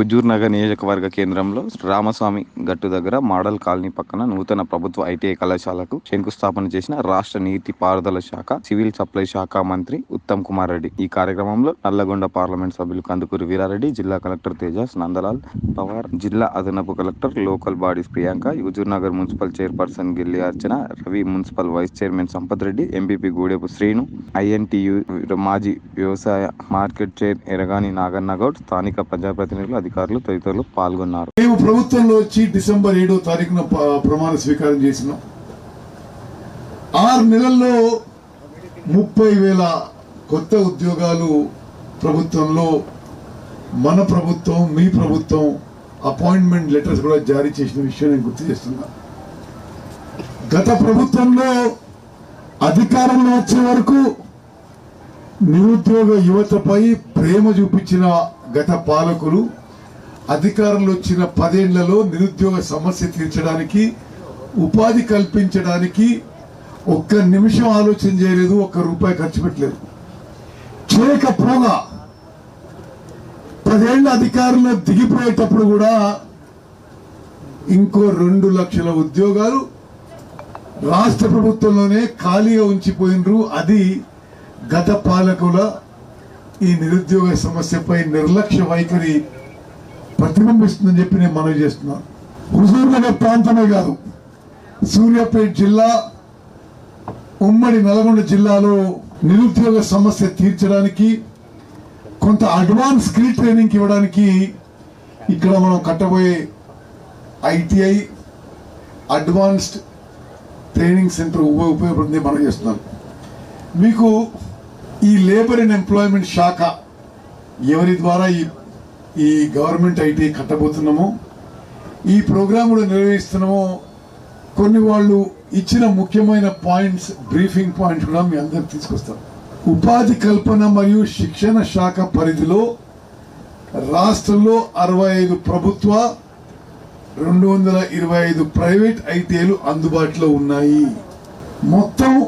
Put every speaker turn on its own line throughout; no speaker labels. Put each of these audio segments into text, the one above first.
హుజూర్ నగర్ నియోజకవర్గ కేంద్రంలో రామస్వామి గట్టు దగ్గర మోడల్ కాలనీ పక్కన నూతన ప్రభుత్వ ఐటీఐ కళాశాలకు శంకుస్థాపన చేసిన రాష్ట్ర నీటి పారుదల శాఖ సివిల్ సప్లై శాఖ మంత్రి ఉత్తమ్ కుమార్ రెడ్డి. ఈ కార్యక్రమంలో నల్లగొండ పార్లమెంట్ సభ్యులు కందుకూరు వీరారెడ్డి జిల్లా కలెక్టర్ తేజస్ నందలాల్ పవార్ జిల్లా అదనపు collector local bodies Priyanka Huzurnagar municipal chairperson Gilli Archana Ravi municipal vice chairman Sampath Reddy MPP Gudepu Srinu INTU మాజీ వ్యవసాయ మార్కెట్ చైర్ ఎరగాని నాగన్న గౌడ్ స్థానిక ప్రజాప్రతినిధులు అధికారులు తదితరులు పాల్గొన్నారు.
మేము ప్రభుత్వంలో వచ్చి డిసెంబర్ ఏడో తారీఖున ప్రమాణ స్వీకారం చేసినాం. ఆరు నెలల్లో ముప్పై వేల కొత్త ఉద్యోగాలు ప్రభుత్వంలో మన ప్రభుత్వం మీ ప్రభుత్వం అపాయింట్మెంట్ లెటర్స్ కూడా జారీ చేసిన విషయం నేను గుర్తు చేస్తున్నా. గత ప్రభుత్వంలో అధికారంలో వచ్చే వరకు నిరుద్యోగ యువతపై ప్రేమ చూపించిన గత పాలకులు అధికారంలో వచ్చిన పదేళ్ళలో నిరుద్యోగ సమస్య తీర్చడానికి ఉపాధి కల్పించడానికి ఒక్క నిమిషం ఆలోచన చేయలేదు ఒక్క రూపాయి ఖర్చు పెట్టలేదు. చేయకపోగా పదేళ్ళ అధికారంలో దిగిపోయేటప్పుడు కూడా ఇంకో రెండు లక్షల ఉద్యోగాలు రాష్ట్ర ప్రభుత్వంలోనే ఖాళీగా ఉంచిపోయినరు. అది గత పాలకుల ఈ నిరుద్యోగ సమస్యపై నిర్లక్ష్య వైఖరి ప్రతిబింబిస్తుందని చెప్పి నేను మనవి చేస్తున్నాను హుజూర్ నగర్ ప్రాంతమే కాదు. సూర్యాపేట జిల్లా ఉమ్మడి నల్గొండ జిల్లాలో నిరుద్యోగ సమస్య తీర్చడానికి కొంత అడ్వాన్స్ స్కిల్ ట్రైనింగ్ ఇవ్వడానికి ఇక్కడ మనం కట్టబోయే ఐటీఐ అడ్వాన్స్డ్ ట్రైనింగ్ సెంటర్ ఉపయోగపడుతుంది మనం చేస్తున్నాం. మీకు ఈ లేబర్ అండ్ ఎంప్లాయ్మెంట్ శాఖ ఎవరి ద్వారా ఈ ఈ గవర్నమెంట్ ఐటీ కట్టబోతున్నాము. ఈ ప్రోగ్రామ్ కూడా కొన్ని వాళ్ళు ఇచ్చిన ముఖ్యమైన పాయింట్స్ బ్రీఫింగ్ పాయింట్స్ కూడా మీ అందరు తీసుకొస్తాం. ఉపాధి కల్పన మరియు శిక్షణ శాఖ పరిధిలో రాష్ట్రంలో అరవై ఐదు ప్రభుత్వ రెండు వందల ఇరవై ఐదు ప్రైవేట్ ఐటీఐలు అందుబాటులో ఉన్నాయి. మొత్తం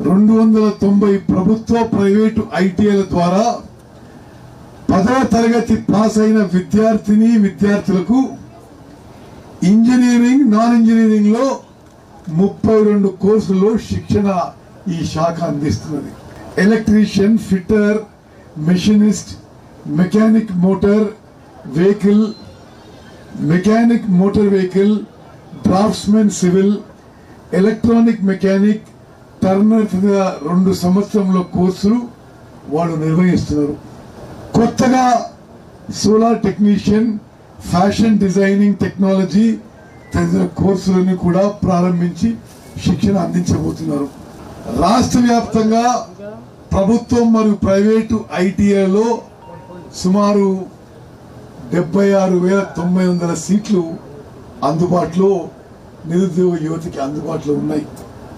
రెండు వందల తొంభై ప్రభుత్వ ప్రైవేటు ఐటీఐల ద్వారా పదవ తరగతి పాస్ అయిన విద్యార్థిని విద్యార్థులకు ఇంజనీరింగ్ నాన్ ఇంజనీరింగ్లో ముప్పై రెండు కోర్సుల్లో శిక్షణ ఈ శాఖ అందిస్తున్నది. Electrician fitter machinist mechanic motor vehicle mechanic motor vehicle draftsmen civil electronic mechanic turner రెండు సంవత్సరంలో కోర్సులు వాళ్ళు నిర్వహిస్తున్నారు. కొత్తగా solar technician fashion designing technology తదితర కోర్సులను కూడా ప్రారంభించి శిక్షణ అందించబోతున్నారు. రాష్ట్ర వ్యాప్తంగా ప్రభుత్వం మరియు ప్రైవేటు ఐటీఐలో సుమారు డెబ్బై ఆరు వేల తొంభై వందల సీట్లు అందుబాటులో నిరుద్యోగ యువతికి అందుబాటులో ఉన్నాయి.